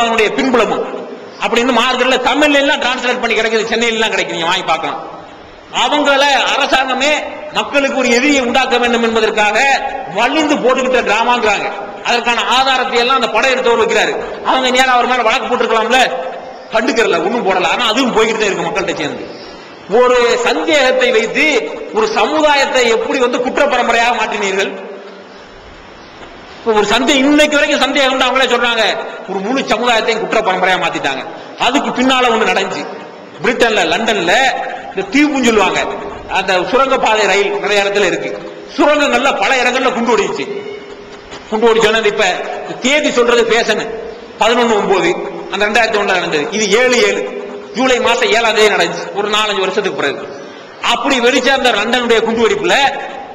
அவனுடைய பின்புலமும். அப்படின்னு மார்க்கெட்ல தமிழ்ல எல்லாம் டிரான்ஸ்லேட் பண்ணி கிடைக்குது சென்னையில எல்லாம் கிடைக்கும் வாங்கி பார்க்கலாம். அவங்கள அரசாங்கமே மக்களுக்கு ஒரு எதிரியை உண்டாக்க வேண்டும் என்பதற்காக வலிந்து போட்டுக்கிட்ட டிராமாங்கிறாங்க அதற்கான ஆதாரத்தை எல்லாம் அந்த படம் எடுத்தவர் வைக்கிறாரு. அவங்க நேரம் அவர் மேல வழக்கு போட்டிருக்கலாம்ல? கண்டுக்கிறல ஒண்ணும் போடல. ஆனா அதுவும் போய்கிட்டு தான் இருக்கு மக்கள்கிட்ட சேர்ந்து. ஒரு சந்தேகத்தை வைத்து ஒரு சமுதாயத்தை எப்படி வந்து குற்ற பரம்பரையாக மாற்றினீர்கள்? இப்ப ஒரு சந்தேகம் இன்னைக்கு வரைக்கும் சந்தேகம் உண்டு அவங்களே சொல்றாங்க ஒரு முழு சமுதாயத்தையும் குற்ற பரம்பரையா மாத்திட்டாங்க. அதுக்கு பின்னால ஒண்ணு நடந்துச்சு. பிரிட்டன்ல லண்டன்ல இந்த தீவுன்னு சொல்லுவாங்க. அந்த சுரங்கப்பாதை ரயில் நிறைய இடத்துல இருக்கு. சுரங்கங்கள்ல பல இடங்கள்ல குண்டு ஓடிச்சு குண்டு ஓடிச்சோன்னு இப்ப தேதி சொல்றது பேசணும் பதினொன்னு ஒன்பது அந்த ரெண்டாயிரத்தி ஒன்றா நடந்தது. இது ஏழு ஏழு. ஜூலை மாசம் ஏழாம் தேதி நடந்துச்சு. ஒரு நாலஞ்சு வருஷத்துக்கு பிறகு. அப்படி வெடிச்ச அந்த லண்டனுடைய குண்டு வெடிப்புல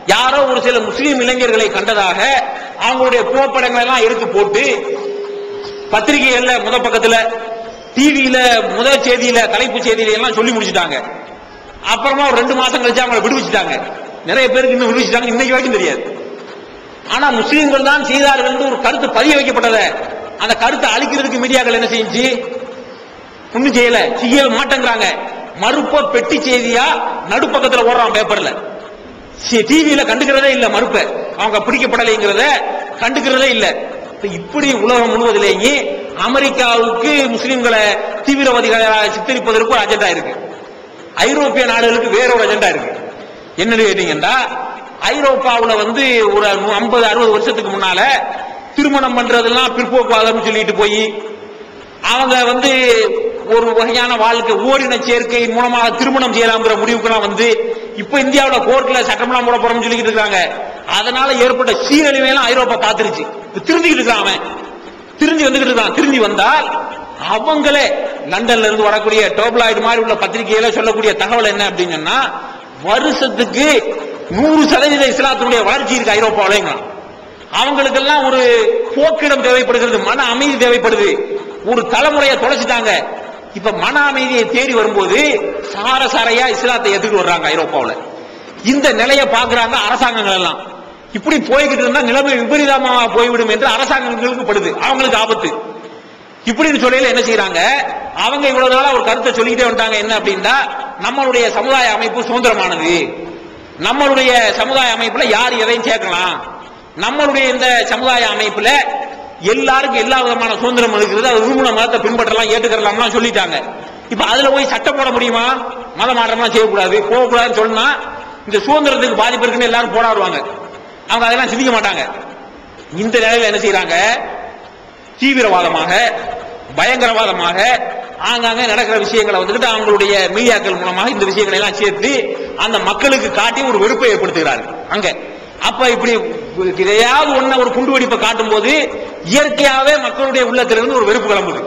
யாரோ ஒரு சில முஸ்லீம் இளைஞர்களை கண்டதாக அவங்களுடைய புகைப்படங்களை எல்லாம் எடுத்து போட்டு பத்திரிகைகள்ல முத பக்கத்துல டிவியில முதல் செய்தியில தலைப்பு செய்தியில எல்லாம் சொல்லி முடிச்சிட்டாங்க. அப்புறமா ஒரு ரெண்டு மாசம் கழிச்சு அவங்களை விடுவிச்சிட்டாங்க. நிறைய பேருக்கு இன்னும் விடுவிச்சிட்டாங்க. இன்னைக்கு வரைக்கும் தெரியாது. ஆனா முஸ்லீம்கள் தான் செய்தார்கள் என்று ஒரு கருத்து பதிய வைக்கப்பட்டத அந்த கருத்தை அழிக்கிறதுக்கு மீடியாக்கள் என்ன செஞ்சு ஒண்ணும் செய்யல. செய்ய மாட்டேங்கிறாங்க. மறுப்ப பெட்டி செய்தியா நடுப்பக்கத்துல ஓடுறான் பேப்பர்ல டிவியில கண்டுக்கிறதே இல்ல மறுப்ப. அவங்க பிடிக்கப்படலைங்கிறத கண்டுக்கிறதே இல்லை. இப்படி உலகம் முழுவதிலேயே அமெரிக்காவுக்கு முஸ்லிம்களை தீவிரவாதிகளாக சித்தரிப்பதற்கு ஒரு அஜெண்டா இருக்கு. ஐரோப்பிய நாடுகளுக்கு வேற ஒரு அஜெண்டா இருக்கு. என்னன்னு கேட்டீங்கன்னா ஐரோப்பாவில் வந்து ஒரு ஐம்பது அறுபது வருஷத்துக்கு முன்னால திருமணம் பண்றதெல்லாம் பிற்போக்குவாதம் சொல்லிட்டு போய் அவங்க வந்து ஒரு வகையான வாழ்க்கை. ஓரின சேர்க்கையின் மூலமாக திருமணம் செய்யலாம்ங்கிற முடிவுக்கெல்லாம் வந்து இப்ப இந்தியாவுல கோர்ட்ல சட்டமெல்லாம் போட போறோம்னு சொல்லிக்கிட்டு இருக்காங்க. அதனால ஏற்பட்ட சீரழிவையெல்லாம் ஐரோப்பா பார்த்துருச்சு திருந்திக்கிட்டு இருக்கான் அவன். திருந்தி வந்துகிட்டு இருக்கான். திருந்தி வந்தால் அவங்களே லண்டன்ல இருந்து வரக்கூடிய டோப்லாய்டு மாதிரி உள்ள பத்திரிகையில சொல்லக்கூடிய தகவல் என்ன அப்படின்னு சொன்னா வருஷத்துக்கு நூறு சதவீத இஸ்லாத்தினுடைய வளர்ச்சி இருக்கு ஐரோப்பாவிலேங்க அவங்களுக்கெல்லாம் ஒரு போக்கிடம் தேவைப்படுகிறது மன அமைதி தேவைப்படுது. ஒரு தலைமுறையை தொலைச்சிட்டாங்க. இப்ப மன அமைதியை தேடி வரும்போது சார சாரையா இஸ்லாத்தை எதிர்த்து வர்றாங்க ஐரோப்பாவில். இந்த நிலையை பாக்குறாங்க அரசாங்கங்கள் எல்லாம். இப்படி போய்கிட்டு இருந்தா நிலைமை விபரீதமாக போய்விடும் என்று அரசாங்கங்களுக்கு படுது. அவங்களுக்கு ஆபத்து. இப்படின்னு சொல்லையில என்ன செய்யறாங்க அவங்க இவ்வளவு நாளா ஒரு கருத்தை சொல்லிக்கிட்டே வந்தாங்க. என்ன அப்படின்னா நம்மளுடைய சமுதாய அமைப்பு சுதந்திரமானது. நம்மளுடைய சமுதாய அமைப்புல யார் எதையும் சேர்க்கலாம். நம்மளுடைய இந்த சமுதாய அமைப்புல எல்லாருக்கும் எல்லா விதமான சுதந்திரம் இருக்கிறது. அது விரும்பின மதத்தை பின்பற்றலாம் ஏற்றுக்கிறலாம்லாம் சொல்லிட்டாங்க. இப்ப அதுல போய் சட்டம் போட முடியுமா? மத மாற்றம்லாம் செய்யக்கூடாது போகக்கூடாதுன்னு சொன்னா இந்த சுதந்திரத்துக்கு பாதிப்பு இருக்குன்னு எல்லாரும் போராடுவாங்க. அவங்க அதெல்லாம் சிந்திக்க மாட்டாங்க. இந்த நிலையில என்ன செய்யறாங்க தீவிரவாதமாக பயங்கரவாதமாக ஆங்காங்க நடக்கிற விஷயங்களை வந்துட்டு அவங்களுடைய மீடியாக்கள் மூலமாக இந்த விஷயங்களை எல்லாம் சேர்த்து அந்த மக்களுக்கு காட்டி ஒரு வெறுப்பை ஏற்படுத்துகிறார்கள். அங்க. அப்ப இப்படி இதையாவது ஒண்ண ஒரு குண்டு வெடிப்பை காட்டும் போது இயற்கையாவே மக்களுடைய உள்ளத்திலிருந்து ஒரு வெறுப்பு கிளம்புது.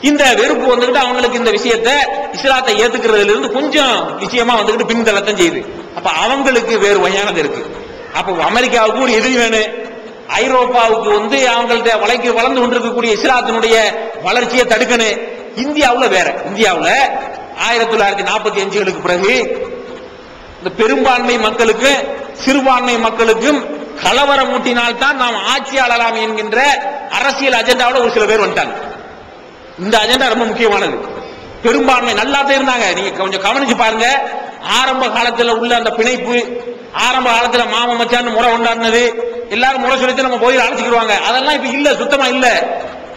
இந்த வெறுப்பு வந்துகிட்டு அவங்களுக்கு இந்த விஷயத்தை இஸ்லாத்தை ஏத்துக்கிறதுல இருந்து கொஞ்சம் நிச்சயமா வந்துகிட்டு பின்தளத்தம் செய்யுது. அப்ப அவங்களுக்கு வேறு வகையானது இருக்கு. அப்ப அமெரிக்காவுக்கு ஒரு எதிரி வேணும். ஐரோப்பாவுக்கு வந்து அவங்கள்ட்ட வளைக்கு வளர்ந்து கொண்டிருக்கக்கூடிய இஸ்லாத்தினுடைய வளர்ச்சியை தடுக்கணும். இந்தியாவில் வேற. இந்தியாவில் ஆயிரத்தி தொள்ளாயிரத்தி நாற்பத்தி அஞ்சுகளுக்கு பிறகு இந்த பெரும்பான்மை மக்களுக்கும் சிறுபான்மை மக்களுக்கும் கலவரம் ஊட்டினால்தான் நாம் ஆட்சி ஆளலாம் என்கின்ற அரசியல் அஜெண்டாவோட ஒரு சில பேர் வந்துட்டாங்க. இந்த அஜெண்டா ரொம்ப முக்கியமானது. பெரும்பான்மை நல்லா இருந்தாங்க நீங்க கொஞ்சம் கவனிச்சு பாருங்க. ஆரம்ப காலத்துல உள்ள அந்த பிணைப்பு ஆரம்ப காலத்துல மாம மச்சான் முறை கொண்டாடினது எல்லாரும் முறை சொல்லிட்டு நம்ம போய் அழைச்சிக்கிடுவாங்க. அதெல்லாம் இப்ப இல்ல சுத்தமா இல்ல.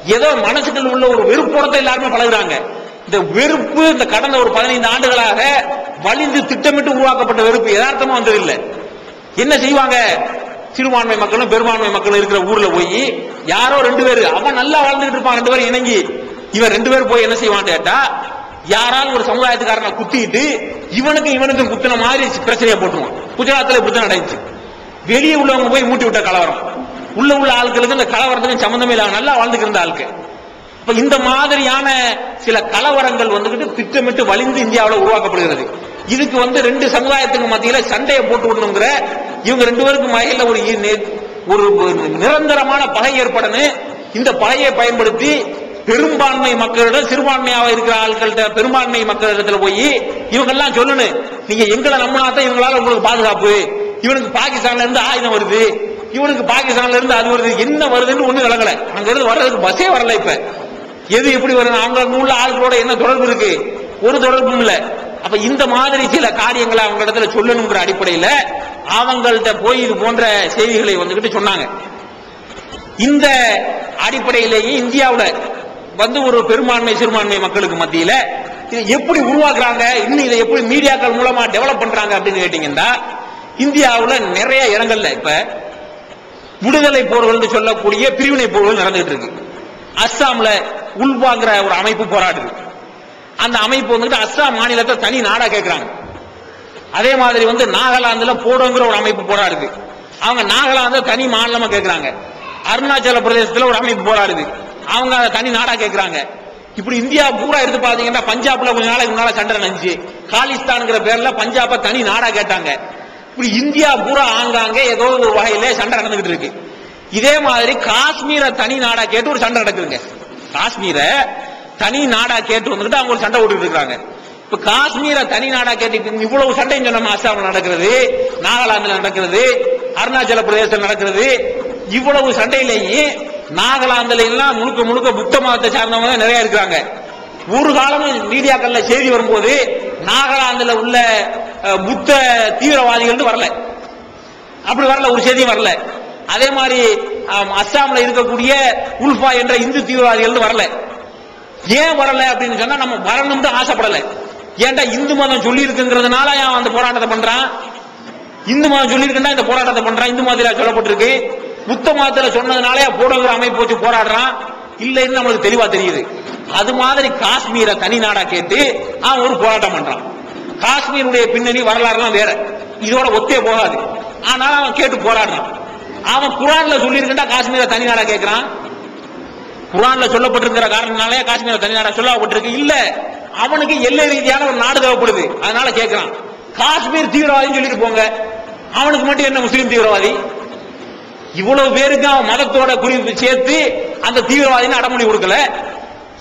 ஏதோ மனசுக்குள்ள உள்ள ஒரு வெறுப்போடத்தை எல்லாருமே பழகுறாங்க. இந்த வெறுப்பு இந்த கடந்த ஒரு பதினைந்து ஆண்டுகளாக வலிந்து திட்டமிட்டு உருவாக்கப்பட்ட வெறுப்பு யதார்த்தமா வந்தது என்ன செய்வாங்க? சிறுபான்மை மக்களும் பெரும்பான்மை மக்களும் இருக்கிற ஊர்ல போய் யாரோ ரெண்டு பேர் அவன் நல்லா வாழ்ந்துட்டு இருப்பான் ரெண்டு பேரும் இணங்கி இவன் ரெண்டு பேரும் போய் என்ன செய்வான் கேட்டா யாராலும் ஒரு சமுதாயத்துக்காரனை குத்திட்டு இவனுக்கும் இவனுக்கும் குத்தின மாதிரி பிரச்சனையை போட்டுருவான். குஜராத்தில் இப்படிதான் நடந்துச்சு. வெளியே உள்ளவங்க போய் மூட்டி விட்ட கலவரம். உள்ள உள்ள ஆட்களுக்கு இந்த கலவரத்துக்கும் சம்பந்தமே இல்லாம நல்லா வாழ்ந்துட்டு இருந்த ஆளுக்கு இப்ப இந்த மாதிரியான சில கலவரங்கள் வந்துகிட்டு திட்டமிட்டு வலிந்து இந்தியாவில் உருவாக்கப்படுகிறது. இதுக்கு வந்து ரெண்டு சமுதாயத்துக்கு மத்தியில சண்டையை போட்டு விடணுங்கிற இவங்க ரெண்டு பேருக்கும் மகையில ஒரு இ- ஒரு நிரந்தரமான பகை ஏற்படணும் இந்த பகையை பயன்படுத்தி பெரும்பான்மை மக்களிடம் சிறுபான்மையாக இருக்கிற ஆட்கள்கிட்ட பெரும்பான்மை மக்களிடத்துல போய் இவங்கெல்லாம் சொல்லணும் நீங்க எங்களை நம்பினா தான் இவங்களால உங்களுக்கு பாதுகாப்பு. இவனுக்கு பாகிஸ்தான்ல இருந்து ஆயுதம் வருது. இவனுக்கு பாகிஸ்தான்ல இருந்து அது வருது. என்ன வருதுன்னு ஒண்ணு விளங்கல. அங்க இருந்து வர்றதுக்கு பஸ்ஸே வரல இப்ப. எது எப்படி வரும் அவங்க உள்ள ஆட்களோட என்ன தொடர்பு இருக்கு? ஒரு தொடர்பும் இல்ல. அப்ப இந்த மாதிரி சில காரியங்களை அவங்க இடத்துல சொல்லணுங்கிற அடிப்படையில அவங்கள்ட்ட போய் இது போன்ற செய்திகளை வந்துகிட்டு சொன்னாங்க. இந்த அடிப்படையிலேயே இந்தியாவில் வந்து ஒரு பெரும்பான்மை சிறுபான்மை மக்களுக்கு மத்தியில இதை எப்படி உருவாக்குறாங்க இன்னும் இதை எப்படி மீடியாக்கள் மூலமா டெவலப் பண்றாங்க அப்படின்னு கேட்டீங்கன்னா இந்தியாவில் நிறைய இடங்கள்ல இப்ப விடுதலை போர்கள் சொல்லக்கூடிய பிரிவினை போர்கள் நடந்துட்டு இருக்கு. அஸ்ஸாம்ல உள்வாங்கிற ஒரு அமைப்பு போராடுது. அந்த அமைப்பு வந்துட்டு அஸ்ஸாம் மாநிலத்தை தனி நாடா கேட்கிறாங்க அதே மாதிரி வந்து நாகாலாந்துல போடோங்கிற ஒரு அமைப்பு போராடுது அவங்க நாகாலாந்து தனி மாநிலமா கேட்கிறாங்க அருணாச்சல பிரதேசத்துல ஒரு அமைப்பு போராடுது அவங்க தனி நாடா கேட்கிறாங்க இப்படி இந்தியா பூரா எடுத்து பாத்தீங்கன்னா பஞ்சாப்ல கொஞ்ச நாளைக்கு முன்னால சண்டை நடந்துச்சு. காலிஸ்தான்ங்கிற பேர்ல பஞ்சாப தனி நாடா கேட்டாங்க. இப்படி இந்தியா பூரா ஆங்காங்க ஏதோ ஒரு வகையில சண்டை நடந்துகிட்டு இருக்கு. இதே மாதிரி காஷ்மீரை தனி நாடா கேட்டு ஒரு சண்டை நடக்குதுங்க. காஷ்மீரை தனி நாடா கேட்டு வந்துட்டு அவங்க ஒரு சண்டை ஓட்டுட்டு இருக்காங்க. இப்ப காஷ்மீரை தனி நாடா கேட்டுட்டு இவ்வளவு சண்டையும் நம்ம அஸ்ஸாம்ல நடக்கிறது நாகாலாந்துல நடக்கிறது அருணாச்சல பிரதேசத்தில் நடக்கிறது இவ்வளவு சண்டையிலேயே நாகாலாந்துல எல்லாம் முழுக்க முழுக்க புத்த மதத்தை சார்ந்தவங்க நிறைய இருக்கிறாங்க. ஒரு காலமும் மீடியாக்கள்ல செய்தி வரும்போது நாகாலாந்துல உள்ள புத்த தீவிரவாதிகள் வரல. அப்படி வரல ஒரு செய்தியும் வரல. அதே மாதிரி அஸ்ஸாம்ல இருக்கக்கூடிய உல்ஃபா என்ற இந்து தீவிரவாதிகள் வரல. ஏன் வரல அப்படின்னு சொன்னா நம்ம வரணும்னு ஆசைப்படலை. ஏன்டா இந்து மதம் சொல்லி இருக்குங்கிறதுனால அவன் அந்த போராட்டத்தை பண்றான்? இந்து மதம் சொல்லி இருக்குன்னா இந்த போராட்டத்தை பண்றான். இந்து மதத்தில் சொல்லப்பட்டிருக்கு. புத்த மதத்தில் சொன்னதுனாலே போடுங்கிற அமைப்பு வச்சு போராடுறான். இல்லைன்னு நம்மளுக்கு தெளிவா தெரியுது. அது மாதிரி காஷ்மீரை தனி நாடா கேட்டு அவன் ஒரு போராட்டம் பண்றான். காஷ்மீருடைய பின்னணி வரலாறுலாம் வேற. இதோட ஒத்தே போகாது. ஆனா அவன் கேட்டு போராடுறான். அவன் குரான்ல சொல்லியிருக்கா காஷ்மீரை தனி நாடா கேட்கிறான் குரான்ல சொல்லப்பட்டிருக்கிற காரணத்தினாலே தனி நாடா சொல்லப்பட்டிருக்கு? இல்ல. அவனுக்கு எல்லை ரீதியான ஒரு நாடு தேவைப்படுது. அதனால கேட்கிறான் காஷ்மீர் தீவிரவாதின்னு சொல்லிட்டு போங்க. அவனுக்கு மட்டும் என்ன முஸ்லீம் தீவிரவாதி? இவ்வளவு பேருக்கு அவன் மதத்தோட குறிப்பு சேர்த்து அந்த தீவிரவாதின்னு அடமொழி கொடுக்கல.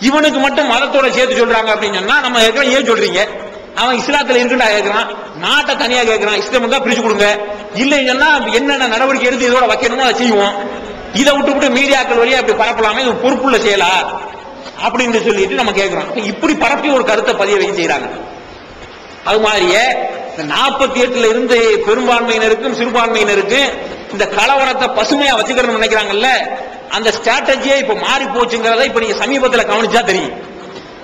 இவனுக்கு மட்டும் மதத்தோட சேர்த்து சொல்றாங்க அப்படின்னு சொன்னா நம்ம கேட்கிறோம் ஏன் சொல்றீங்க? அவன் இஸ்லாத்துல இருக்குண்டா கேட்கிறான் நாட்டை தனியா கேட்கிறான் இஸ்லாம் தான் பிரிச்சு கொடுங்க. இல்லைன்னு சொன்னா என்னென்ன நடவடிக்கை எடுத்து இதோட வைக்கணுமோ அதை செய்வோம். இதை விட்டு விட்டு மீடியாக்கள் வழியா இப்படி பரப்பலாமே இது பொறுப்புள்ள செயலா? அப்படின்னு சொல்லிட்டு நம்ம கேட்கிறோம் இப்படி பரப்பி ஒரு கருத்தை பதிய வைக்க செய்யறாங்க அது மாதிரியே இந்த நாற்பத்தி எட்டுல இருந்து பெரும்பான்மையினருக்கும் சிறுபான்மையினருக்கும் இந்த கலவரத்தை பசுமையா வச்சுக்கணும்னு நினைக்கிறாங்கல்ல அந்த ஸ்ட்ராட்டஜியே இப்ப மாறி போச்சுங்கிறத இப்ப நீங்க சமீபத்துல கவனிச்சா தெரியும்.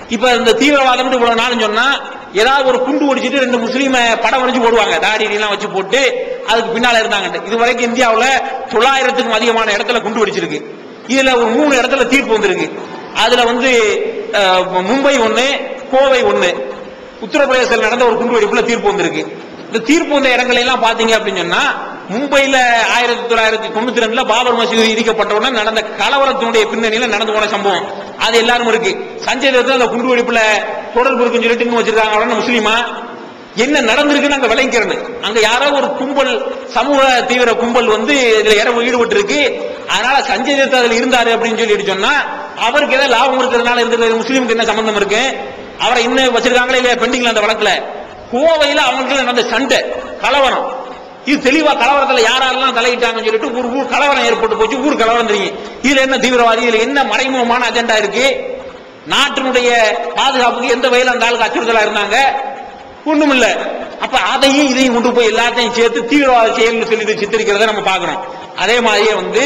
இப்ப இந்த தீவிரவாதம் இவ்வளவு நாள் சொன்னா ஏதாவது ஒரு குண்டு ஒடிச்சிட்டு ரெண்டு முஸ்லீம படம் வரைஞ்சு போடுவாங்க. தாடி எல்லாம் வச்சு போட்டு அதுக்கு பின்னால இருந்தாங்க இது வரைக்கும் இந்தியாவில் தொள்ளாயிரத்துக்கும் அதிகமான இடத்துல குண்டு வெடிச்சிருக்கு. இதுல ஒரு மூணு இடத்துல தீர்ப்பு வந்திருக்கு. அதுல வந்து மும்பை ஒண்ணு கோவை ஒண்ணு. உத்தரப்பிரதேசத்தில் நடந்த ஒரு குண்டு வெடிப்புல தீர்ப்பு வந்திருக்கு. இந்த தீர்ப்பு வந்த இடங்களை எல்லாம் பாத்தீங்க அப்படின்னு சொன்னா மும்பையில ஆயிரத்தி தொள்ளாயிரத்தி தொண்ணூத்தி ரெண்டுல பாபர் மசூதி இடிக்கப்பட்டவுடனே நடந்த கலவரத்தினுடைய பின்னணியில நடந்து போன சம்பவம். அது எல்லாரும் இருக்கு. சஞ்சய் தத்து அந்த குண்டு வெடிப்புல தொடர்பு இருக்குன்னு சொல்லிட்டு வச்சிருக்காங்க. அப்படின்னு முஸ்லீமா? என்ன நடந்திருக்குன்னு அங்க விளங்கிறேன் அங்க யாரோ ஒரு கும்பல் சமூக தீவிர கும்பல் வந்து இதுல இரவு ஈடுபட்டு இருக்கு அதனால சஞ்சய் தத்து அதுல இருந்தாரு அப்படின்னு சொல்லிட்டு சொன்னா அவருக்கு ஏதாவது லாபம் இருக்கிறதுனால இருக்கிறது முஸ்லீமுக்கு என்ன சம்பந்தம் இருக்கு? அவரை இன்னும் வச்சிருக்காங்களே இல்லையா பெண்டிங்ல அந்த வழக்குல? கோவையில அவங்களுக்கு நடந்த சண்டை கலவரம். இது தெளிவா கலவரத்துல யாரெல்லாம் தலையிட்டாங்கன்னு சொல்லிட்டு ஒரு ஊர் கலவரம் ஏற்பட்டு போச்சு ஊர் கலவரம் தெரியும் இதுல என்ன தீவிரவாதி இதுல என்ன மறைமுகமான அஜெண்டா இருக்கு? நாட்டினுடைய பாதுகாப்புக்கு எந்த வகையில் அந்த ஆளுக்கு அச்சுறுத்தலா இருந்தாங்க? ஒண்ணும் இல்ல அப்ப அதையும் இதையும் கொண்டு போய் எல்லாத்தையும் சேர்த்து தீவிரவாத செயல்னு சொல்லிட்டு சித்தரிக்கிறத நம்ம பாக்குறோம் அதே மாதிரியே வந்து